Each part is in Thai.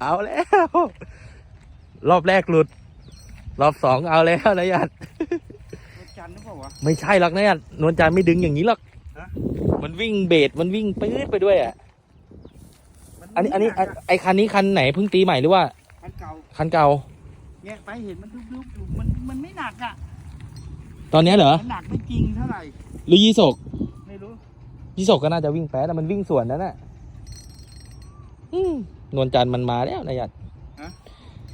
เอาแล้ว รอบแรกหลุด รอบสองเอาแล้วนายยัดวันจันทร์หรือเปล่าวะ ไม่ใช่หรอกนายยัดนวลจันทร์ไม่ดึงอย่างนี้หรอกฮะ มันวิ่งเบรดมันวิ่งปื๊ดไปด้วยอะมัอันนี้อันนี้ไม่หกะไอคันนี้คันไหนเพิ่งตีใหม่หรือว่าคันเก่าคันเก่าเนี่ยไปเห็นมันทุบๆอยู่มันมันไม่หนักอะตอนเนี้ยเหรอมันหนักไม่จริงเท่าไหร่หรือยี่สกไม่รู้ยี่สกก็น่าจะวิ่งแป๊ดแต่มันวิ่งสวนนั่นน่ะอืม นวลจันทร์มันมาแล้วนายยัด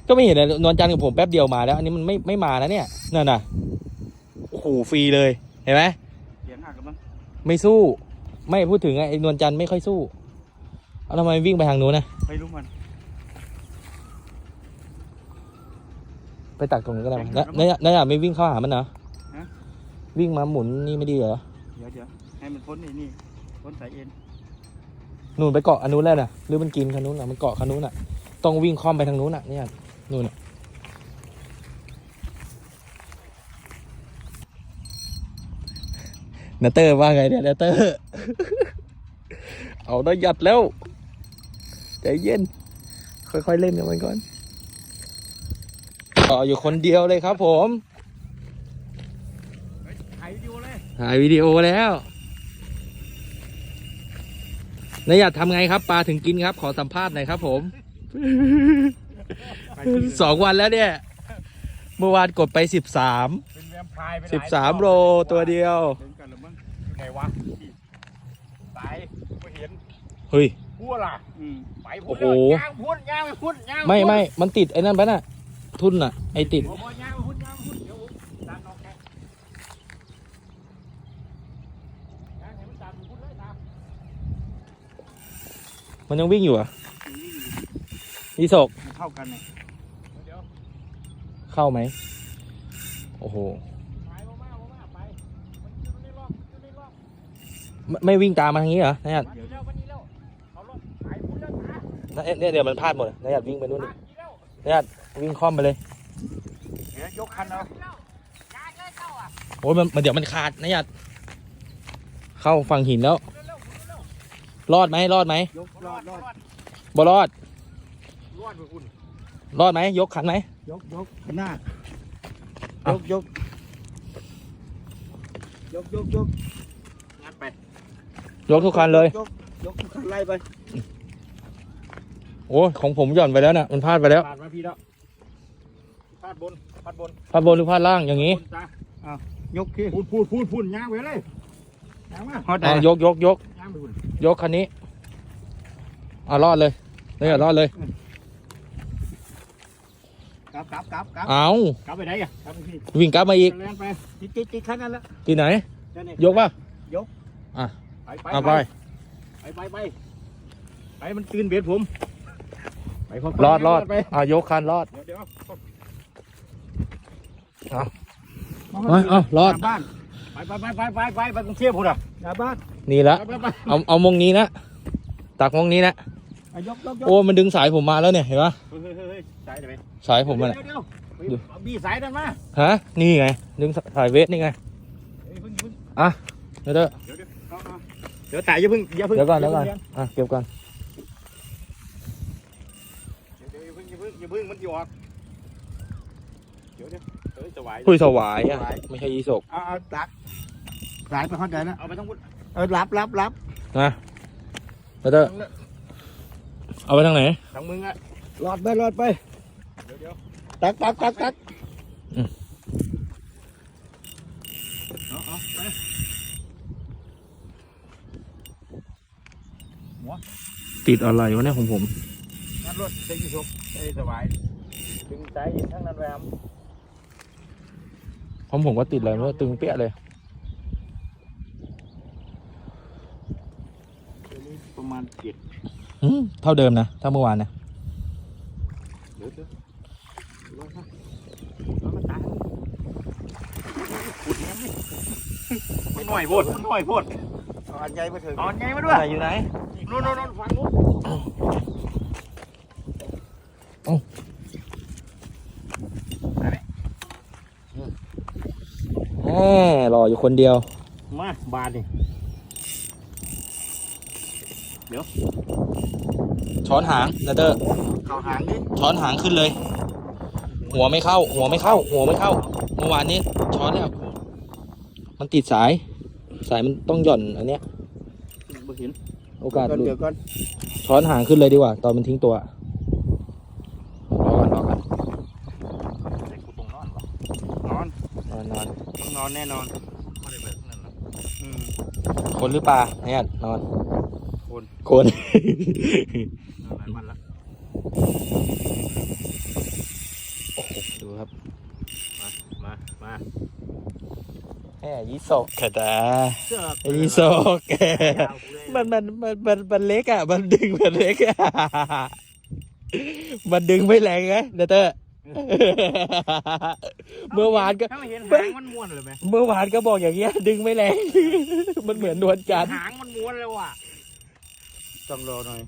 ก็ไม่เห็นเลยนวลจันทร์กับผมแป๊บเดียวมาแล้ว อันนี้มันไม่ไม่มาแล้วเนี่ยนั่นน่ะโอ้โหฟรีเลยเห็นไหมเสียงหักกันมั้งไม่สู้ ไม่พูดถึงไอ้นวลจันทร์ไม่ค่อยสู้เอาทำไมวิ่งไปทางนู้นนะไม่รู้มันไปตักตรงนู้นก็ได้มั้ยไปนายตักนายนายไม่วิ่งเข้าหามันเหรอฮะวิ่งมาหมุนนี่ไม่ดีเหรอ เดี๋ยวเดี๋ยวให้มันพ้นไอ้นี่พ้นสายเอ็น นู่นไปเกาะอันนู้นแล้วนะหรือมันกินคันนู้นอะมันเกาะคันนู้นอะต้องวิ่งค่อมไปทางนู้นอะเนี่ยนู่นอะนาเตอร์ว่าไงเนี่ยนาเตอร์ เอาได้หยัดแล้ว ใจเย็น ค่อยๆเล่นกับมันก่อนต่ออยู่คนเดียวเลยครับผม ถ่ายวิดีโอเลยถ่ายวิดีโอแล้ว นายอยากทำไงครับ ปลาถึงกินครับ ขอสัมภาษณ์หน่อยครับ ผมไปที่สองวันแล้วเนี่ย เมื่อวานกดไปสิบสามเป็นแวมไพร์ไปสิบสามโลตัวเดียว เห็นกันหรือมั้งอยู่ไหนวะตายไม่เห็นเฮ้ย พัวล่ะอืมไปพูดโอ้โห ย่างพูดย่างไปพูดย่างปไม่พูดไม่มันติดไอ้นั่นปะน่ะ ทุนน่ะ ไอ้ติด โอ้โหย่างไปพูดย่างไปพูดเดี๋ยวผมดันออกแกย่างให้มันดันไปพูดเลยตาม มันยังวิ่งอยู่เหรอะยี่ศกมันเข้ากันเนี่ยเดี๋ยวเข้าไหม โอ้โหไปมามามาไปมันอยู่ในรอบอยู่ในรอบไม่ไม่วิ่งตามมาทางนี้เหรอ นายัดมานี่แล้วมานี่แล้วเอารถไปพูดแล้วนะเนี่ยเดี๋ยวมันพลาดหมด นายัดวิ่งไปนู่นมาดินี่แล้วนายัดวิ่งค่อมไปเลยเดี๋ยวยกคันเอาโอ้ยมันมันเดี๋ยวมันขาดนายัดเข้าฝั่งหินแล้ว รอดไหมรอดไหมยกรอดรอดบ่รอด รอดไปคุณรอดไหมยกขันไหมยกยกขนาดเอายกยกยกยกยกงัดไปยกทุกคันเลย ยกยกทุกคันไล่ไปโอ้ยของผมหย่อนไปแล้วน่ะมันพลาดไปแล้วผ่านมาพี่แล้วพาดบนพาดบนพลาดบนหรือพลาดล่างอย่างนี้บนตาอ้าวยกขึ้นพูดพูดพูดพูดย่างไปเลยย่างมาฮอดอะยกยกยกย่างไปคุณยกคันนี้อ่ารอดเลยเนี่ยรอดเลย กลับกลับกลับกลับเอากลับไปไหนอะกลับไปพี่วิ่งกลับมาอีกเล่นไปติดติดติดคันนั้นละที่ไหนนั่นนี่ยกป่ะไปไปเอาไป ไปไปไปไปมันตื่นเบียดผมไปพรอดรอดไปอ่ายกคันรอด เดี๋ยวเดี๋ยวเอาเอ้ยเอารอด กลับบ้าน ไปไปไปไปไปไปไปกรุงเทพพุ่นอะกลับบ้านนี่ละไปไปไปเอาเอามงนี้นะตักมงนี้นะอะยกยกยกโอ้มันดึงสายผมมาแล้วเนี่ยเห็นปะเฮ้ยเฮ้ยเฮ้ยสายเดี๋ยวไปสายผมมันเดี๋อะยวเดี๋ยวเดี๋ยวดูเอาบีสายนั่นมาฮะนี่ไงดึงสายเวทนี่ไงเฮ้ยเพิ่งเพิ่งเดี๋ยวเดี๋ยวเดี๋ยวเดี๋ยวเอาเอาเดี๋ยวแต่อย่าเพิ่งอย่าเพิ่งเดี๋ยวก่อนเดี๋ยวก่อนเดี๋ยวอะเก็บก่อนเดี๋ยวอย่าเพิ่งอย่าเพิ่งอย่าเพิ่งมันจะออกเดี๋ยวเดี๋ยวเฮ้ยจะไหว คุยสวายอะไม่ใช่ยีสก เอาเอาตัก สายไปเข้าใจนะเอาไปทั้งหมดเออรับรับรับนะเดี๋ยวเดี๋ยวเอาไปทางไหนทั้งมึงอะรอดไปรอดไปเดี๋ยวเดี๋ยวตักตักตักตักเอาเอาไปติดอะไรวะเนี่ยของผมงัดรถเซ็งที่สุกเอ้ยสบายดึงสายทั้งนั้นแรมของผมก็ติดเลยมันตึงเปี้ยเลย ตัวนี้ ประมาณเจ็ดอืมเท่าเดิมนะเท่าเมื่อวานนะเดี๋ยวเดี๋ยวรอครับเอามาตายขุดยังไม่หน่อยโพดหน่อยโพดเอาอันใหญ่มาถึงตอนไงมาด้วยไหนอยู่ไหนนู่นนู่นนู่นฟังนู้นแหมรออยู่คนเดียว มาบาดดิ เดี๋ยว ช้อนหางนะเตอร์เข้าหางดิช้อนหางขึ้นเลย หัวไม่เข้า หัวไม่เข้า หัวไม่เข้า เมื่อวานนี้ ช้อนแล้ว มันติดสาย สายมันต้องหย่อนอันเนี้ยบ่เห็นโอกาสหเดี๋ยวลุเดี๋ยดวก่อนช้อนหางขึ้นเลยดีกว่า ตอนมันทิ้งตัว รอก่อนรอก่อนใส่กูตรงนอนวะนอนนอนนอนต้องนอนแน่นอนไม่ได้แบบนั้นหรอกอืมคนหรือปลาเนี่ยนอน คนคนนอนหลายวันละโอ้โหดูครับ มามามาแหมยี่สกกระดาเสือกยี่สกมันมันมันมันมันเล็กอะ มันดึงมันเล็กอะมันดึงไม่แรงไงเดเตอร์เมื่อวานก็ถ้าไม่เห็นหางมันม้วนเลยไหมเมื่อวานก็บอกอย่างเงี้ย ดึงไม่แรง มันเหมือนนวลจันทร์หางมันม้วนแล้วอะ ต้องรอหน่อย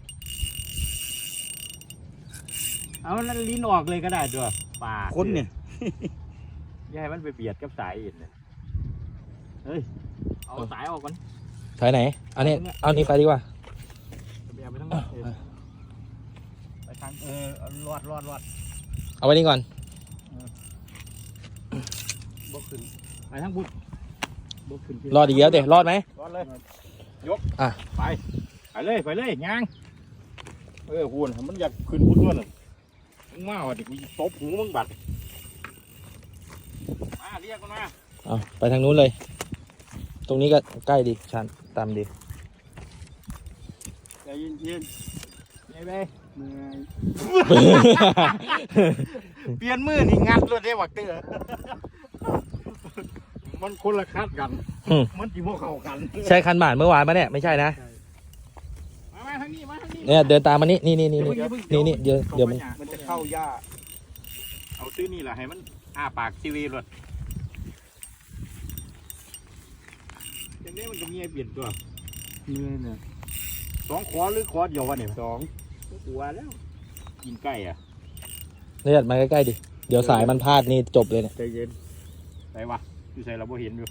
เอานั่นลิ้นออกเลยก็ได้ด้วยป่าคนเนี่ยอย่าให้มันไปเบียดกับสายอื่นเลยเฮ้ย เอาสายออกก่อนสายไหนเอานี่เอานี่ไปดีกว่าไปเอาไปทั้งหมดเออไปทางเออเอารอดรอดรอดเอาไว้นี่ก่อนบกขึ้นไปทั้งบุญบกขึ้นรอดอีกแล้วเดี๋ยวรอดไหมรอดเลย ยก อะ ไป ไปเลยไปเลยย่างเออหุ่นมันอยากขึ้นพุ่นด้วยน่ะมึงมาว่ะเด็กมึงตบหูมึงบัดมาเรียกมันมาเอาไปทางนู้นเลย ตรงนี้ก็ใกล้ดีชันตามดีใจเย็นเย็นๆไปไปเหนื่อยเปลี่ยนมือนี่งัดรถได้วักเตอร์มันคนละคัดกันอืมมันจีโมเข้ากัน ใช่คันหมานเมื่อวานปะเนี่ย ไม่ใช่นะมามาทางนี้มาทางนี้ เนี่ยเดินตามมานี่นี่นี่นี่นี่นี่นี่เดี๋ยวเดี๋ยวมันมันจะเข้าหญ้า เอาซื้อนี่แหละให้มันอ้าปากซีวีรถอย่างนี้มันก็มีไอ้เปลี่ยนตัวนี่เนี่ยสองขอหรือขอเดียววะเนี่ยสองกลัวแล้ว กินไก่อะเนี่ยมาใกล้ๆดิเดี๋ยวสายมันพลาดนี่จบเลยเนี่ยใจเย็นไปวะอยู่ใส่เราบ่เห็นอยู่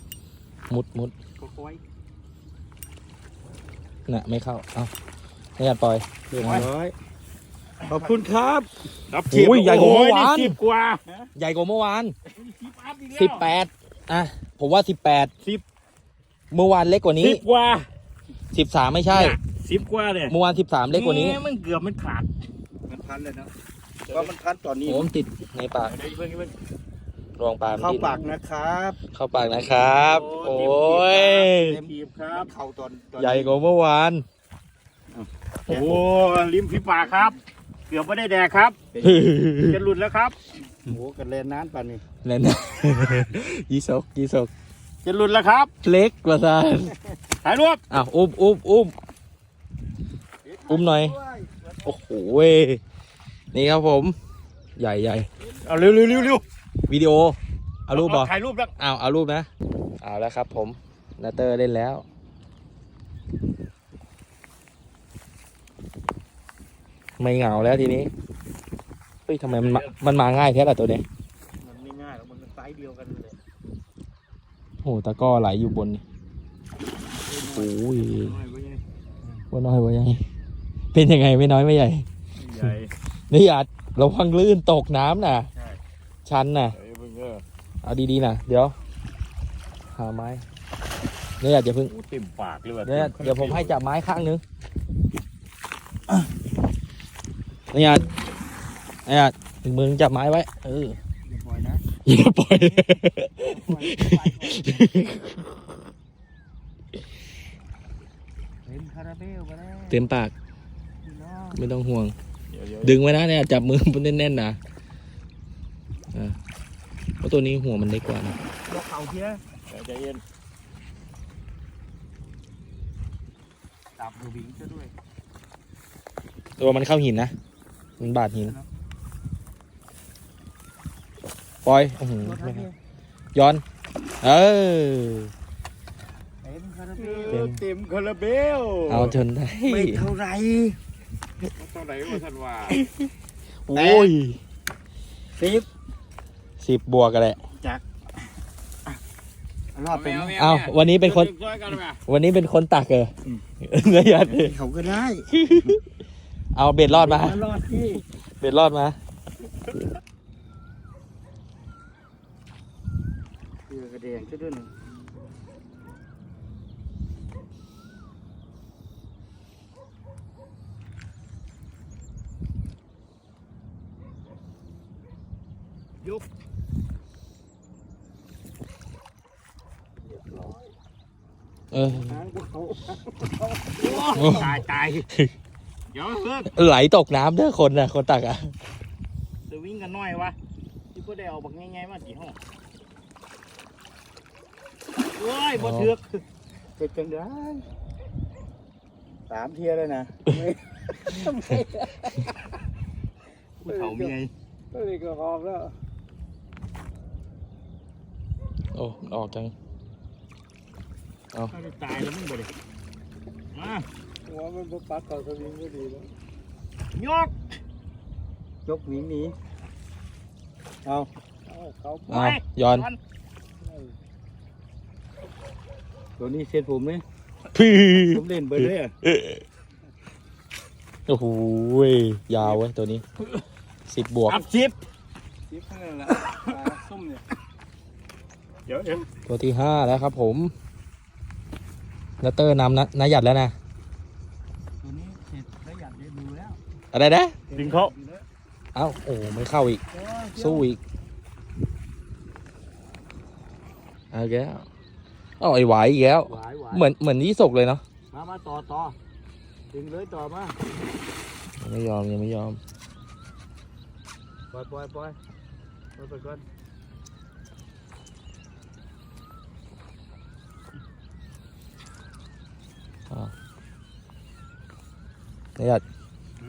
มุดมุดก็ค่อยน่ะไม่เข้า เอาเนี่ยปล่อยเรียบร้อยขอบคุณครับรับโอ้ยใหญ่กว่าเมื่อวานสิบกว่าใหญ่กว่าเมื่อวานสิบอัพอีกแล้วสิบแปดอะผมว่าสิบแปดสิบเมื่อวานเล็กกว่านี้สิบกว่าสิบสามไม่ใช่สิบกว่าเลยเมื่อวานสิบสามเล็กกว่านี้แหมันเกือบมันขาดมันพันเลยนะว่ามันพันตอนนี้โอ้มนติดในปากเดี๋ยวเพิ่งเพิ่งรวงปลามันเข้าติดปากนะครับ เข้าปากนะครับ โอ้ยเต็มทีบครับเข้าตอนตอนนี้ใหญ่กว่าเมื่อวาน โอ้ริมฝีปากครับ เกือบไม่ได้แดกครับ จะหลุดแล้วครับโอ้กันเลนน้ำปานนี้นั่นนะยี่สกยี่สกจะหลุดแล้วครับ เล็กกว่าซานถ่ายรูปอ้าวอุ้มอุ้มอุ้มอุ้มหน่อย โอ้โหเว้ยนี่ครับผม ใหญ่ใหญ่เอาเร็วเร็วเร็วเร็ววิดีโอ เอารูปบอถ่ายรูปแล้วอ้าวเอารูปนะ เอาแล้วครับผมนาเตอร์เล่นแล้ว ไม่เหงาแล้วทีนี้เฮ้ยทำไมมันมามันมาง่ายแท้ล่ะตัวเนี้ยมันไม่ง่ายหรอกมันเป็นไซส์เดียวกันเลยโอ้โหตะกร้อไหลอยู่บนนี่โอ้ยน้อยกว่าใหญ่ว่าน้อยว่าใหญ่เป็นยังไงไม่น้อยไม่ใหญ่ใหญ่นี่อาจระวังลื่นตกน้ำนะใช่ชันนะเอ้ยเพิ่งเออเอาดีๆนะเดี๋ยว หาไม้นี่อาจจะเพิ่งโอ้เต็มปากเลยว่ะเดี๋ยวเดี๋ยวผมให้จับไม้ข้างนึง นี่อาจนี่อาจมึงจับไม้ไว้ เอออย่าปล่อยนะอย่าปล่อยปล่อยปล่อยเต็มคาราเบลไปแล้วเต็มปากพี่น้องไม่ต้องห่วงเดี๋ยวเดี๋ยวดึงไว้นะเนี่ยจับมือมันแน่นๆนะอ่าเพราะตัวนี้หัวมันเล็กกว่านะยกเข่าเทียใจเย็นจับดูบิงซะด้วย ตัวมันเข้าหินนะ มันบาดหินปล่อยอื้อหือไม่ให้ย้อน เออ เต็มคาราเบเต็ลมเต็มคาราเบลเอาจนได้ไม่เท่าไรเท่าไรวะท่านว่าโอ้ยสิบสิบบวกกันแหละ รอบเป็นไหมเอาวันนี้เป็นคน ช่วยกันไหมวันนี้เป็นคนตักเอออืมเนื้อยัดเขาก็ได้ เอาเบ็ดรอดมา รอดที่เบ็ดรอดมาเรือกระเดงซะด้วยหนึ่งยกเออหางกูเขาตายตาย เดี๋ยวเพิ่งไหลตกน้ำเด้อคนน่ะ คนตักอะจะวิ่งกันหน่อยวะที่พวกได้เอาบักง่ายๆมากี่ห้องโอ้ยบ่เถือกเป็นจังได้สามเทียเลยนะผู้เฒ่ามีไงก็เลยก็หอบแล้วโอ้ออกจังถ้าจะตายแล้วมึงบ่ได้มา หัวมันบ่ปักเขาสวิงก็ดีแล้วยกยกหนีหนีเอาเอาเขาเอาย้อนตัวนี้เซ็ตผมเลยพื้ผมเล่นเบอร์เลยอะโอ้โหยาวเว้ยตัวนี้สิบบวกอัพชิปซิปข้างนั้นแหละปลาส้มเนี่ยเดี๋ยวเดี๋ยวตัวที่ห้าแล้วครับผมแล้วเตอร์นำนะนาหยัดแล้วนะ ตัวนี้เสร็จแล้วอยากได้ดูแล้ว อะไรนะดึงเขาเอ้าโอ้ไม่เข้าอีก สู้อีกเอาอีกแล้วเอาไอ้หวายอีกแล้ว หวายหวายเหมือนเหมือนยี่สกเลยเนาะมามาต่อต่อดึงเลยต่อมายังไม่ยอมยังไม่ยอมปล่อยปล่อยปล่อยปล่อยไปก่อนนาหยัด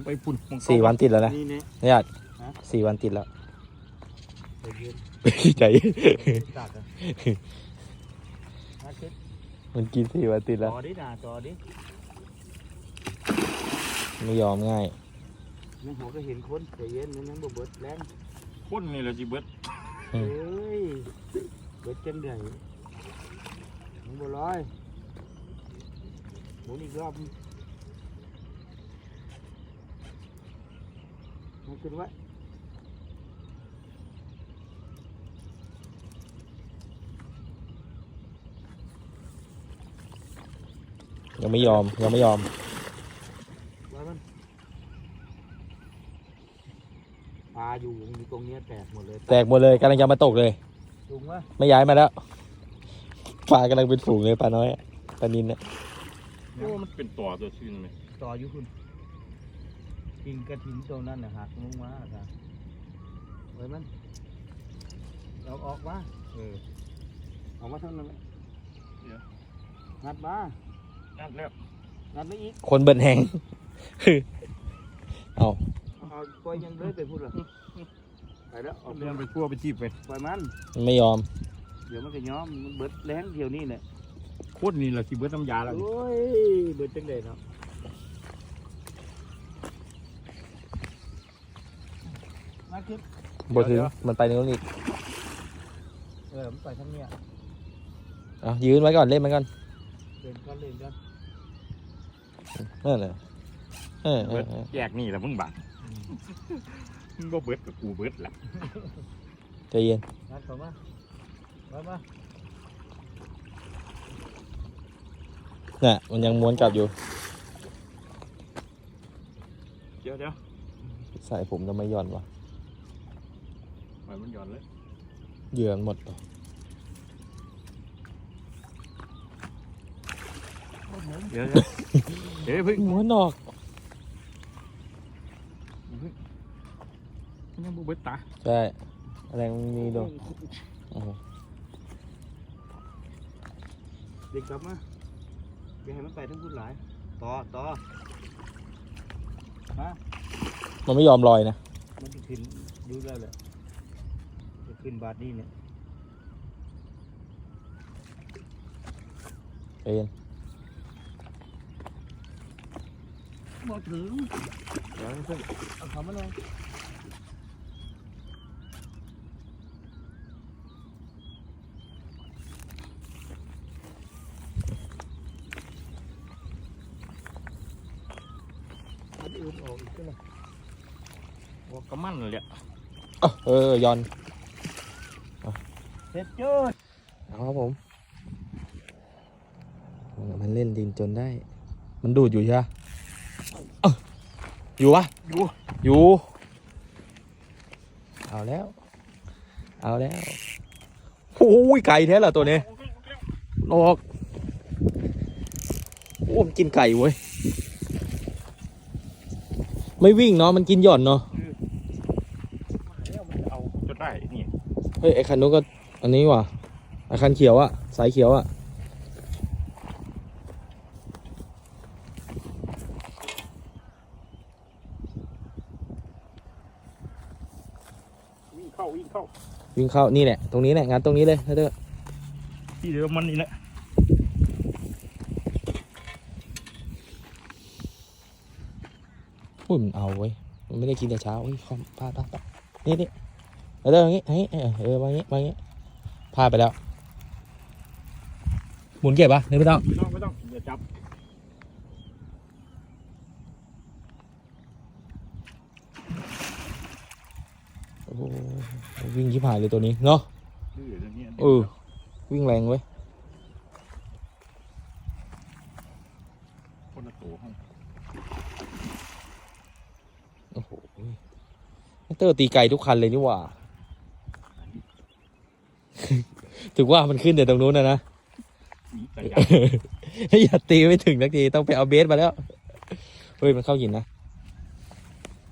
ไปพุ่นสี่วันติดแล้วนะนี่เนี่ยนาหยัดฮะสี่วันติดแล้วไปยืนใจตัดอะมาคิดมันกินสี่วันติดแล้วต่อดิด่าต่อดิไม่ยอมง่ายนั่นหัวก็เห็นคนใจเย็นนั่นนั่นบ่เบิดแรงคนนี่แหละจีเบิดอืเอ้มยเบิดจังไดมึงบ่ลอยหมุนอีกรอบ มาขึ้นไว้ยังไม่ยอม ยังไม่ยอมไว้มันปลาอยู่ตรงเนี้ยแตกหมดเลย แตกหมดเลยกำลังจะมาตกเลยลุงวะไม่ย้ายมาแล้วปลากำลังเป็นฝูงเลยปลาน้อยอะปลานินเนี่ยโอ้มันเป็นตัวตัวชื่นเลยต่ออยู่คุณ กิ่งกระถิ่นตรงนั้นนะหักลงมาครับไว้มันเราออกมาเออออกมาทั้งนั้นเลยงัดมานั่นแล้วงัดไม่อีกคนเบิ่นแหงเอาเอาปล่อยยังเลยไปพูดเหรอไปแล้วออกเดินไปทั่วไปจีบไปปล่อยมันมันไม่ยอม เดี๋ยวมันก็ย้อมมันเบิดแรงเดียวนี่แหละโคตรนี่แหละจีเบิดน้ำยาแล้วนี่โอ้ยเบิดจังเลยเนาะ มาขึ้นบถึงมันไปนู้นอีกเออมันไปทั้งเนี้ยเอายืนไว้ก่อนเล่นมันก่อนเล่นก็เล่นกันนั่นแหละเออเอเบิอดเออแยกนี่แหละมึงบังมึงก็เบิดกับกูเบิดละใจเย็นงัดเข้ามามามาน่ะมันยังม้วนกลับอยู่ เดี๋ยวเดี๋ยวใส่ผมทำไมหย่อนวะปล่ อยมันหย่อนเลยเหยื่อมันหมดเหรอเดี๋ยวเดี๋ยวเดี๋ยวเพิ่งม้วนออกยังบ่เบิดตาใช่แรงมีดูโอ้โหเด็กกลับมาอย่าให้มันไปทั้งพูดหลายต่อต่อมันไม่ยอมลอยนะมันจะขึ้นอยูแล้วแหละจะ ขึ้นบาทนี่เนี่ยใจเย็นบ่ถึงเดี๋ยวเพิ่งเอาเขามาลงมันอื่นออกอีกหัวกระมันเลยอะเอ้าเออยอน เสร็จเจ้าเอาครับผมมันเล่นดินจนได้ มันดูดอยู่ใช่ไหมเอ้าอยู่วะอยู่ อยู่ เอาแล้ว เอาแล้วโอ้ยไก่แท้เหรอตัวนี้ออกโอ้มันกินไก่เว้ย ไม่วิ่งเนาะ มันกินหย่อนเนาะแล้วมันจะเอาจนได้ นี่ เฮ้ย ไอคันนู้นก็ อันนี้ว่ะไอคันเขียวอะสายเขียวอะวิ่งเข้าวิ่งเข้าวิ่งเข้านี่แหละตรงนี้แหละงานตรงนี้เลยนะเด้อที่เดิมมันนี่แหละอุ้ยมันเอาเว้ยมันไม่ได้กินแต่เช้าอุ้ยคอมพลาดพลาดพลาดนี่นี่แล้วเด้ออย่างงี้อย่างงี้เออเออมาอย่างงี้มาอย่างงี้ พลาดไปแล้ว หมุนเก็บปะนี่ไม่ต้อง ไม่ต้องไม่ต้องอย่าจับโอ้โหวิ่งชิบหายเลยตัวนี้เนาะดื้ออย่างเงี้ยเออวิ่งแรงเว้ยคนละตัวห้องโอ้โหเตอร์ตีไกลทุกคันเลยนี่หว่า ถึงว่ามันขึ้นแต่ตรงนู้นนะนะหนีแต่ยาอย่าตีไม่ถึงสักทีต้องไปเอาเบสมาแล้ว เฮ้ยมันเข้าหินนะ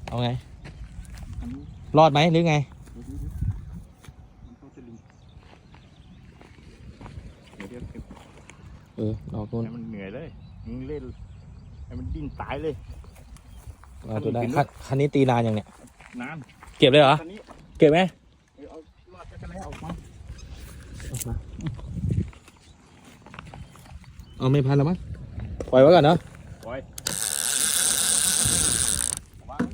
เอาไงอันนี้รอดไหมหรือไงเดี๋ยวๆๆมันเข้าสลิงเดี๋ยวเดี๋ยวเก็บเออดอกนู้นให้มันเหนื่อยเลยมึงเล่นให้มันดิ้นตายเลยเอาตัวได้คันคันนี้ตีนานอย่างเนี้ยนานเก็บเลยเหรอคันนี้เก็บไหมเดี๋ยวเอาลอดจักรแล้ออกมา เอาไม่พันแล้วมั้งปล่อยไว้ก่อนเนาะปล่อยวาง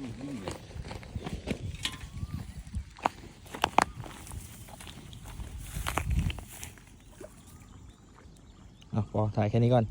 นี่นี่เลยอะพอถ่ายแค่นี้ก่อน